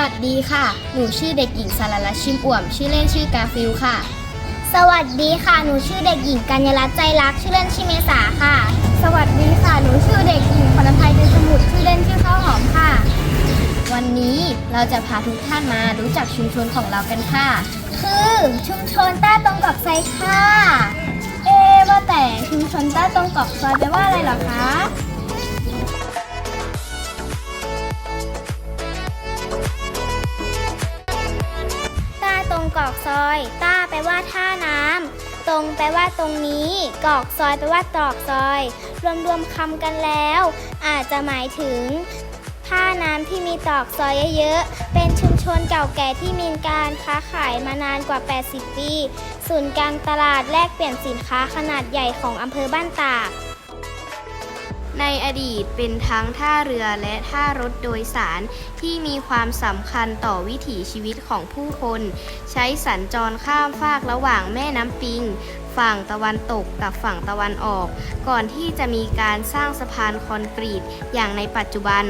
วัสดีค่ะ หนูชื่อเด็กหญิงสารลัตน์ชิมอ่วม ชื่อเล่นชื่อกาฟิลค่ะ สวัสดีค่ะ หนูชื่อเด็กหญิงกัญญารัตน์ใจรัก ชื่อเล่นชื่อเมษาค่ะ สวัสดีค่ะ หนูชื่อเด็กหญิงพรภัยเป็นสมุทร ชื่อเล่นชื่อข้าวหอมค่ะ วันนี้เราจะพาทุกท่านมารู้จักชุมชนของเรากันค่ะ คือชุมชนต้าตรงกับไซค่ะ เอ๊ะว่าแต่ชุมชนใต้ตรงกอกซอยแปลว่าอะไรเหรอคะ กอกซอย ต้าแปลว่าท่าน้ำตรงแปลว่าตรงนี้ กอกซอยแปลว่าตรอกซอย รวมๆคำกันแล้ว อาจจะหมายถึงท่าน้ำที่มีตรอกซอยเยอะๆ เป็นชุมชนเก่าแก่ที่มีการค้าขายมานานกว่า 80 ปี ศูนย์กลางตลาดแลกเปลี่ยนสินค้าขนาดใหญ่ของอำเภอบ้านตาก ในอดีตเป็นทั้งท่าเรือและท่ารถโดยสารที่มีความสำคัญต่อวิถีชีวิตของผู้คน ใช้สัญจรข้ามฟากระหว่างแม่น้ำปิง ฝั่งตะวันตกกับฝั่งตะวันออก ก่อนที่จะมีการสร้างสะพานคอนกรีตอย่างในปัจจุบัน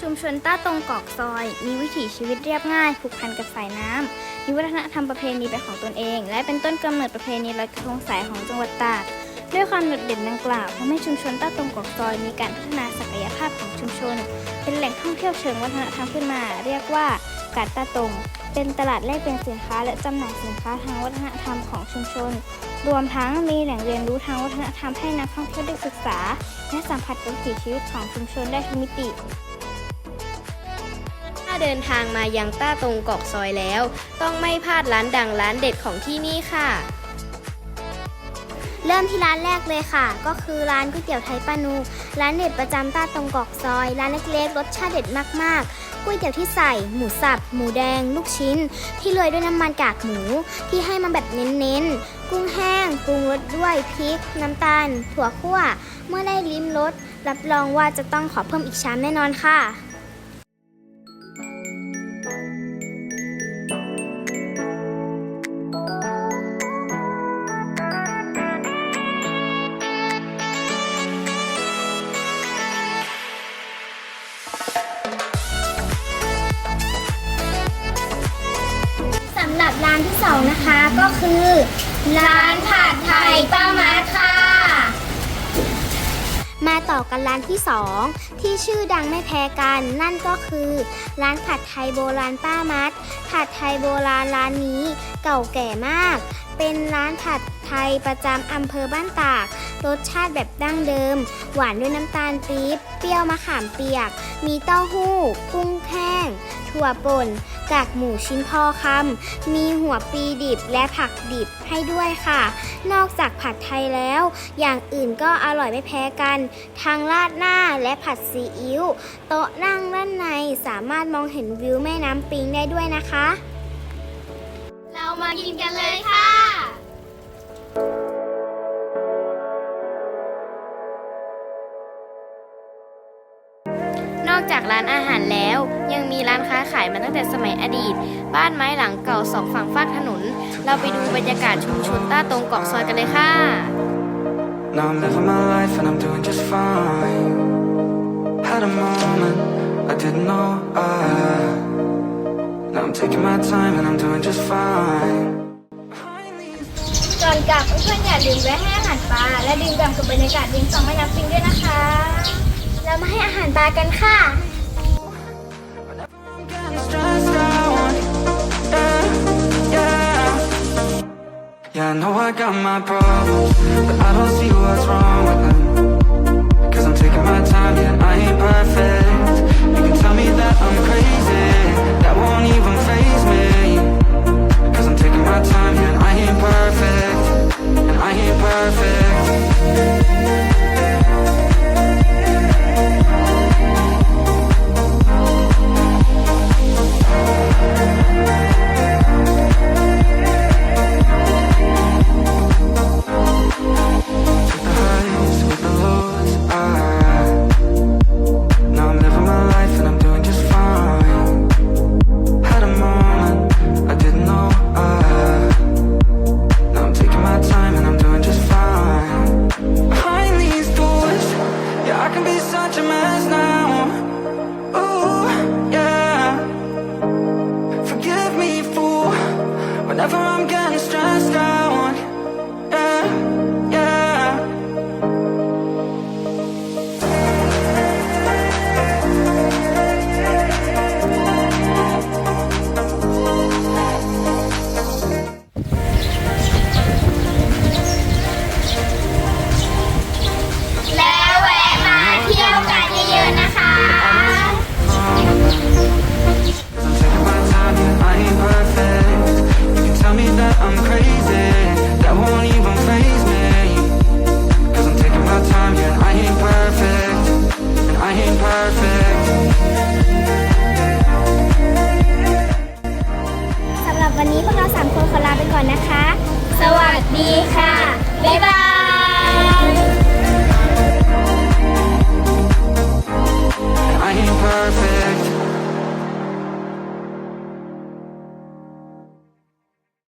ชุมชนต้าตรงกอกซอย มีวิถีชีวิตเรียบง่ายผูกพันกับสายน้ำมีวัฒนธรรมประเพณีเป็นของตนเอง และเป็นต้นกำเนิดประเพณีลอยกระทงสายของจังหวัดตาก ด้วยความโดดเด่นดังกล่าวทำให้ชุมชนต้าตรงกอกซอยมีการพัฒนาศักยภาพของชุมชน เป็นแหล่งท่องเที่ยวเชิงวัฒนธรรมขึ้นมา เรียกว่ากาดต้าตรง เป็นตลาดแลกเปลี่ยนสินค้า และจำหน่ายสินค้าทางวัฒนธรรมของชุมชน รวมทั้งมีแหล่งเรียนรู้ทางวัฒนธรรมให้นักท่องเที่ยวได้ศึกษา และสัมผัสกับวิถีชีวิตของชุมชนได้ทุกมิติถ้าเดินทางมายังต้าตรงกอกซอยแล้ว ต้องไม่พลาดร้านดังร้านเด็ดของที่นี่ค่ะ เริ่มที่ร้านแรกเลยค่ะ ก็คือร้านก๋วยเตี๋ยวไทยป้านู ร้านเด็ดประจำต้าตรงกอกซอย ร้านเล็กๆรสชาติเด็ดมากๆก๋วยเตี๋ยวที่ใส่หมูสับ หมูแดง ลูกชิ้น ที่โรยด้วยน้ำมันกากหมู ที่ให้มาแบบเน้นๆ กุ้งแห้งปรุงรสด้วยพริก น้ำตาล ถั่วคั่ว เมื่อได้ลิ้มรสรับรองว่าจะต้องขอเพิ่มอีกชามแน่นอนค่ะ สำหรับร้านที่สองนะคะก็คือ ร้านผัดไทยป้ามาค่ะ มาต่อกันร้านที่สองที่ชื่อดังไม่แพ้กัน นั่นก็คือ ร้านผัดไทยโบราณป้ามัด ผัดไทยโบราณร้านนี้เก่าแก่มาก เป็นร้านผัดไทยประจำอำเภอบ้านตาก รสชาติแบบดั้งเดิม หวานด้วยน้ำตาลปี๊บ เปรี้ยวมะขามเปียก มีเต้าหู้ กุ้งแห้ง ถั่วป่น กากหมูชิ้นพอคำ มีหัวปีดิบและผักดิบให้ด้วยค่ะ นอกจากผัดไทยแล้ว อย่างอื่นก็อร่อยไม่แพ้กันทั้งราดหน้าและผัดซีอิ๊ว โต๊ะนั่งด้านในสามารถมองเห็นวิวแม่น้ำปิงได้ด้วยนะคะ เรามากินกันเลยค่ะ นอกจากร้านอาหารแล้ว ยังมีร้านค้าขายมาตั้งแต่สมัยอดีต บ้านไม้หลังเก่าสองฝั่งฟากถนน เราไปดูบรรยากาศชุมชนต้าตรงเกาะซอยกันเลยค่ะ Now I'm living my life and I'm doing just fine. Had a moment I didn't know I. Now I'm taking my time and I'm doing just fine. ก่อนกลับเพื่อนๆอย่าลืมแวะให้อาหารปลาและดื่มด่ำกับบรรยากาศริมสองแม่น้ำปิงด้วยนะคะ เรามาให้อาหารปลากันค่ะ I'm getting stressed out. Yeah, yeah. Yeah, I know I got my problems, but I don't see what's wrong with them. Cause I'm taking my time, yeah, I ain't perfect. You can tell me that I'm crazy, stressed out I ain't perfect